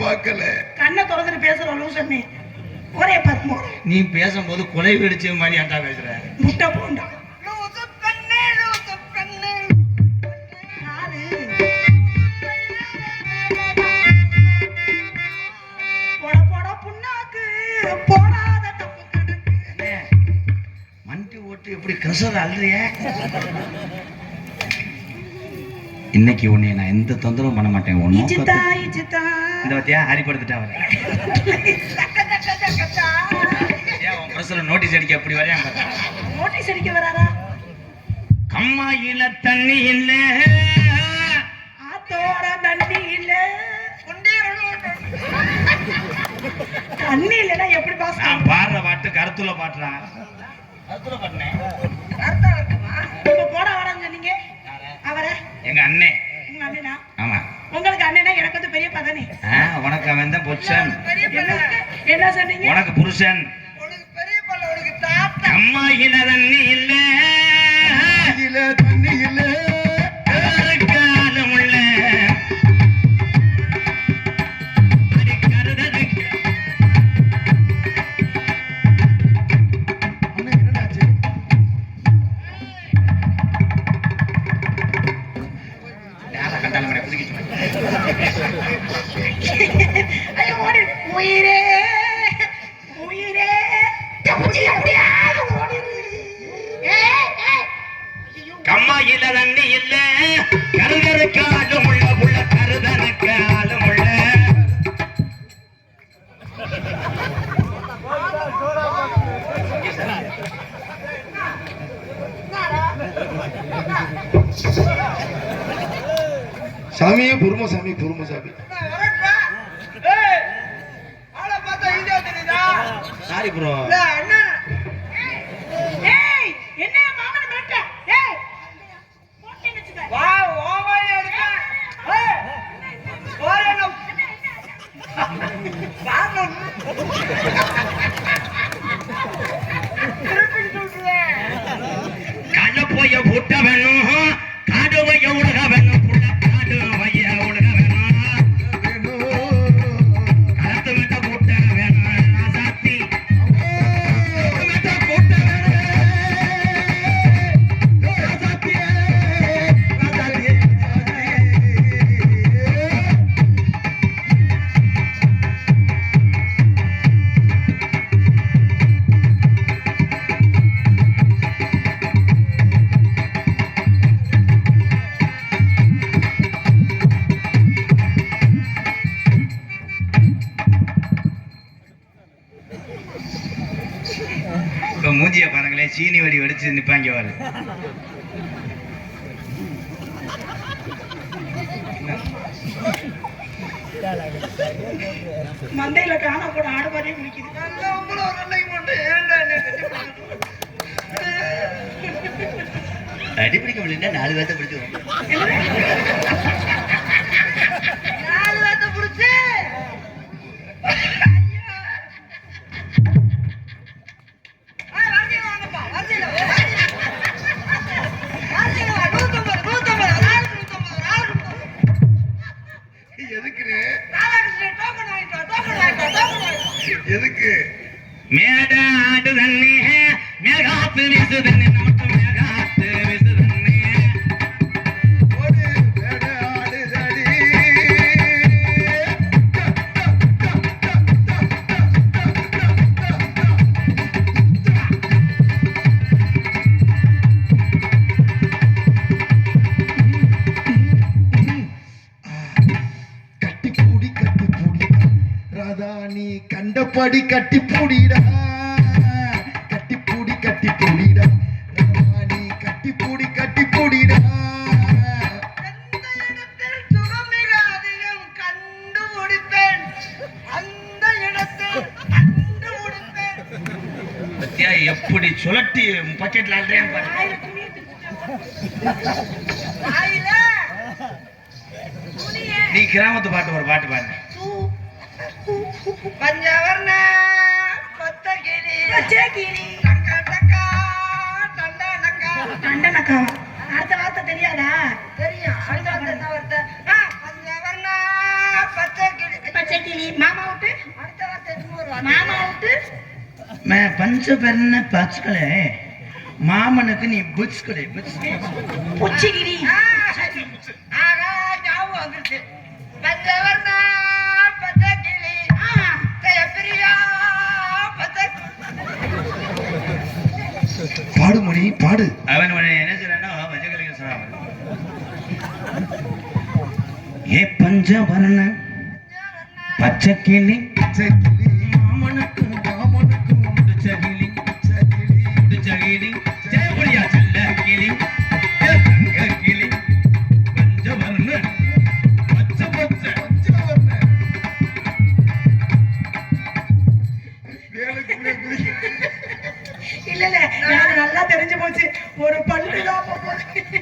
பார்க்கல. கண்ணை திறந்துட்டு பேசுற லூசம்மி ஒரே பத்மோ. நீ பேசும்போது கொலை வெடிச்ச மாதிரி ஏன்டா பேசுற. முட்டை போண்டா. எப்படி கசர அல்றிய இன்னைக்கு உன்னை நான் எந்த தொந்தரவும் பண்ண மாட்டேன். இச்சித்தா இந்த பத்தியா ஹாரி படுத்துட்டா அவரை. ஏன் பிரசல நோட்டீஸ் அடிக்க அப்படி வரையாம நோட்டீஸ் அடிக்க வராரா? கம்மாயில தண்ணி இல்ல. ஆத்தோட தண்ணி இல்ல. தண்ணி இல்லைன்னா எப்படி பாஸ் நான் பாடுற பாட்டு கருத்துல பாட்டுறான் கருத்துல பாட்டுனேன் அர்த்தம் இருக்குமா? இப்ப போட வரான்னு சொன்னீங்க அவரை? எங்க அண்ணே. ஆ, உனக்கு அவன் தான் புருஷன். பெரிய என்ன சொன்னீங்க? உனக்கு புருஷன். உனக்கு பெரிய கம்மாயில தண்ணி இல்ல. கருதரு காலம் உள்ள உள்ள காலம் உள்ள. சாமியே பொறுமை சாமி பொறுமை சாமி? சாரி ப்ரோ சீனி வடி வெடிச்சு நிப்பாங்க வாரு மண்டையில காணா போட ஆடு மாதிரியே குளிக்குது. நல்லா ஒரு அன்னைக்கு மட்டும் ஏன்டா என்னை கட்டி பிடிக்கணும்? அடி பிடிக்க முடியல நாலு பேர்த்த பிடிச்சு கண்டபடி கட்டி பூடிடா கட்டி பூடி கட்டி பூடிடா நீ கட்டி பூடி கட்டி பூடிடா எந்த இடத்தில் சுகம் மிக அதிகம் கண்டுபிடிப்பேன். அந்த இடத்தில் கண்டுபிடிப்பேன். ಮಂಜವರ್ಣ ಮತ್ತಗಿರಿ ಗಿರಿ ಟಕ್ಕ ಟಕ್ಕ ತಂಡ ನಕ್ಕ ತಂಡ ನಕ್ಕ அர்த்தம் வார்த்தை தெரியாதா தெரியும் அடுத்த வார்த்தை என்ன வார்த்தை மஞ்சவர்ண பச்சை கிளி பச்சை கிளி மாமா விட்டு அடுத்த வார்த்தை இன்னொரு மாமா விட்டு மே பஞ்ச பெண்ண பச்சைகளே மாமனுக்கு நீ புட்ஸ் கொடு புட்ஸ் புச்சிகிரி ஆகா ஞாபகம் வந்துருச்சு பஞ்சவர்ணா பாடு மொழி பாடு. அவன் உன்னை என்ன செய்யறான்னா சொல்றான் ஏ பஞ்சவர்ணன் பச்சை கிளி பச்சை கிளி. amor.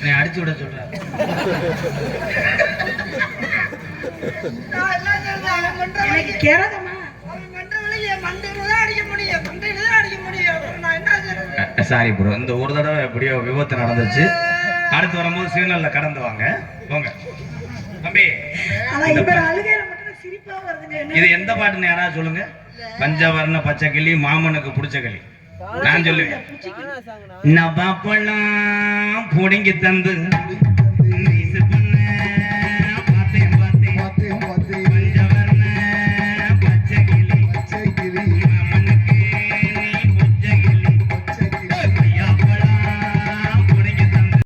என்னை அடிச்சு விட சொல்றாரு. எனக்கு சாரி ப்ரோ இந்த ஒரு தடவை எப்படியோ விபத்து நடந்துச்சு அடுத்து வரும்போது சிக்னல்ல கடந்து வாங்க. போங்க. தம்பி இது எந்த பாட்டுன்னு யாராவது சொல்லுங்க? பஞ்சவர்ண பச்சை கிளி மாமனுக்கு பிடிச்ச கிளி. நான் சொல்லுவேன். நான் பாப்பெல்லாம் புடுங்கி தந்து